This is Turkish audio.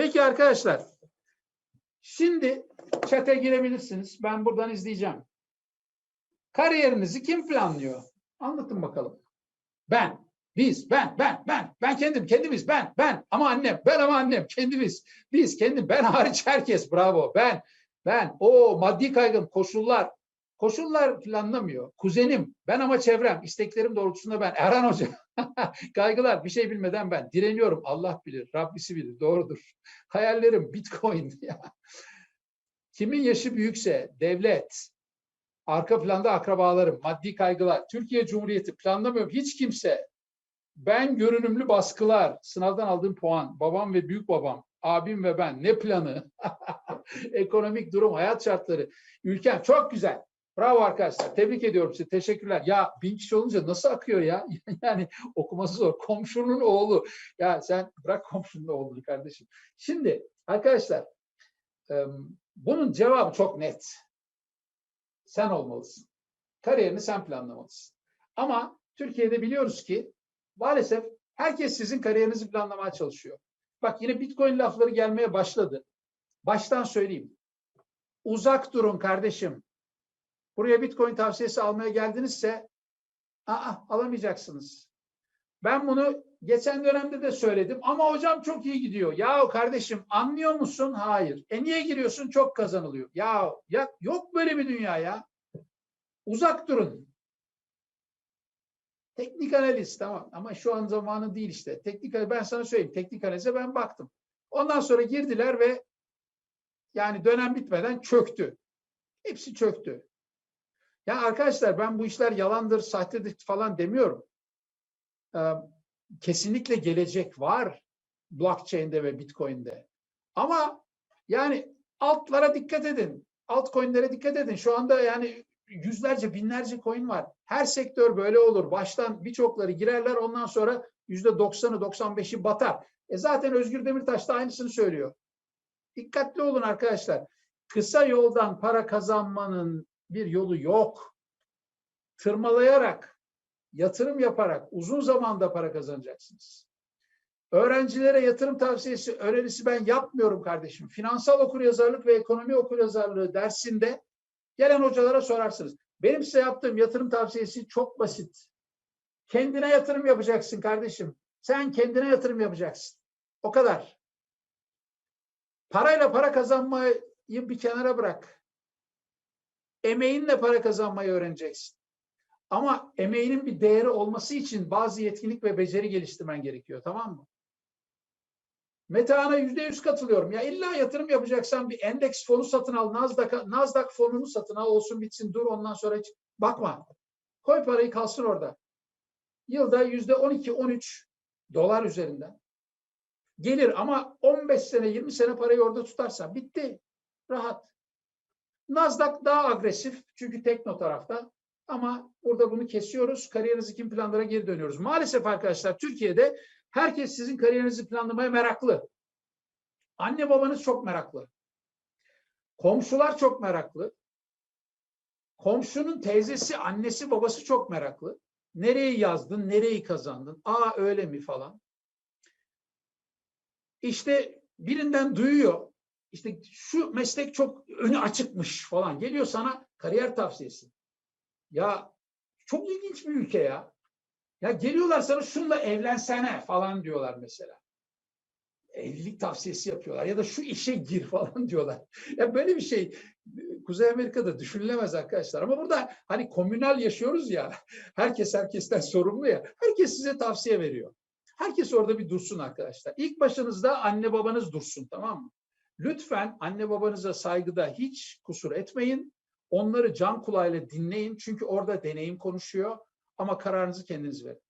Peki arkadaşlar. Şimdi çete girebilirsiniz. Ben buradan izleyeceğim. Kariyerinizi kim planlıyor? Anlatın bakalım. Ben, biz, ben, ben, ben, ben kendim, kendimiz, ben, ben, ama annem, ben ama annem, kendimiz, biz, kendim, ben hariç herkes, bravo, ben, ben, o maddi kaygım, koşullar, koşullar planlamıyor. Kuzenim, ben ama çevrem, isteklerim doğrultusunda ben, Erhan Hoca, kaygılar, bir şey bilmeden ben, direniyorum, Allah bilir, Rabbisi bilir, doğrudur. Hayallerim, Bitcoin. Kimin yaşı büyükse, devlet, arka planda akrabalarım, maddi kaygılar, Türkiye Cumhuriyeti planlamıyorum hiç kimse. Ben görünümlü baskılar, sınavdan aldığım puan, babam ve büyük babam, abim ve ben ne planı? Ekonomik durum, hayat şartları, ülkem çok güzel. Bravo arkadaşlar. Tebrik ediyorum sizi. Teşekkürler. Ya bin kişi olunca nasıl akıyor ya? Yani okuması zor. Komşunun oğlu. Ya sen bırak komşunun oğlunu kardeşim. Şimdi arkadaşlar bunun cevabı çok net sen olmalısın. Kariyerini sen planlamalısın. Ama Türkiye'de biliyoruz ki maalesef herkes sizin kariyerinizi planlamaya çalışıyor. Bak yine Bitcoin lafları gelmeye başladı. Baştan söyleyeyim. Uzak durun kardeşim. Buraya Bitcoin tavsiyesi almaya geldinizse aa, alamayacaksınız. Ben bunu geçen dönemde de söyledim ama hocam çok iyi gidiyor. Ya kardeşim anlıyor musun? Hayır. E niye giriyorsun? Çok kazanılıyor. Ya, ya yok böyle bir dünya ya. Uzak durun. Teknik analiz tamam ama şu an zamanı değil işte. Teknik ben sana söyleyeyim. Teknik analize ben baktım. Ondan sonra girdiler ve yani dönem bitmeden çöktü. Hepsi çöktü. Ya arkadaşlar ben bu işler yalandır, sahtedir falan demiyorum. Ee, kesinlikle gelecek var blockchain'de ve bitcoin'de. Ama yani altlara dikkat edin. Altcoin'lere dikkat edin. Şu anda yani yüzlerce, binlerce coin var. Her sektör böyle olur. Baştan birçokları girerler ondan sonra yüzde doksanı, 95'i batar. E zaten Özgür Demirtaş da aynısını söylüyor. Dikkatli olun arkadaşlar. Kısa yoldan para kazanmanın bir yolu yok. Tırmalayarak, yatırım yaparak uzun zamanda para kazanacaksınız. Öğrencilere yatırım tavsiyesi, önerisi ben yapmıyorum kardeşim. Finansal okuryazarlık ve ekonomi okuryazarlığı dersinde gelen hocalara sorarsınız. Benim size yaptığım yatırım tavsiyesi çok basit. Kendine yatırım yapacaksın kardeşim. Sen kendine yatırım yapacaksın. O kadar. Parayla para kazanmayı bir kenara bırak. Emeğinle para kazanmayı öğreneceksin. Ama emeğinin bir değeri olması için bazı yetkinlik ve beceri geliştirmen gerekiyor. Tamam mı? Metehan'a yüzde yüz katılıyorum. Ya illa yatırım yapacaksan bir endeks fonu satın al. Nasdaq, Nasdaq fonunu satın al. Olsun bitsin dur ondan sonra hiç bakma. Koy parayı kalsın orada. Yılda yüzde on iki, on üç dolar üzerinden. Gelir ama 15 sene, 20 sene parayı orada tutarsan bitti. Rahat. Nasdaq daha agresif çünkü tekno tarafta. Ama burada bunu kesiyoruz. Kariyerinizi kim planlara geri dönüyoruz. Maalesef arkadaşlar Türkiye'de herkes sizin kariyerinizi planlamaya meraklı. Anne babanız çok meraklı. Komşular çok meraklı. Komşunun teyzesi, annesi, babası çok meraklı. Nereyi yazdın, nereyi kazandın? Aa öyle mi falan. İşte birinden duyuyor. İşte şu meslek çok önü açıkmış falan. Geliyor sana kariyer tavsiyesi. Ya çok ilginç bir ülke ya. Ya geliyorlar sana şunla evlensene falan diyorlar mesela. Evlilik tavsiyesi yapıyorlar ya da şu işe gir falan diyorlar. Ya böyle bir şey Kuzey Amerika'da düşünülemez arkadaşlar. Ama burada hani komünal yaşıyoruz ya. Herkes herkesten sorumlu ya. Herkes size tavsiye veriyor. Herkes orada bir dursun arkadaşlar. İlk başınızda anne babanız dursun tamam mı? Lütfen anne babanıza saygıda hiç kusur etmeyin. Onları can kulağıyla dinleyin çünkü orada deneyim konuşuyor ama kararınızı kendiniz verin.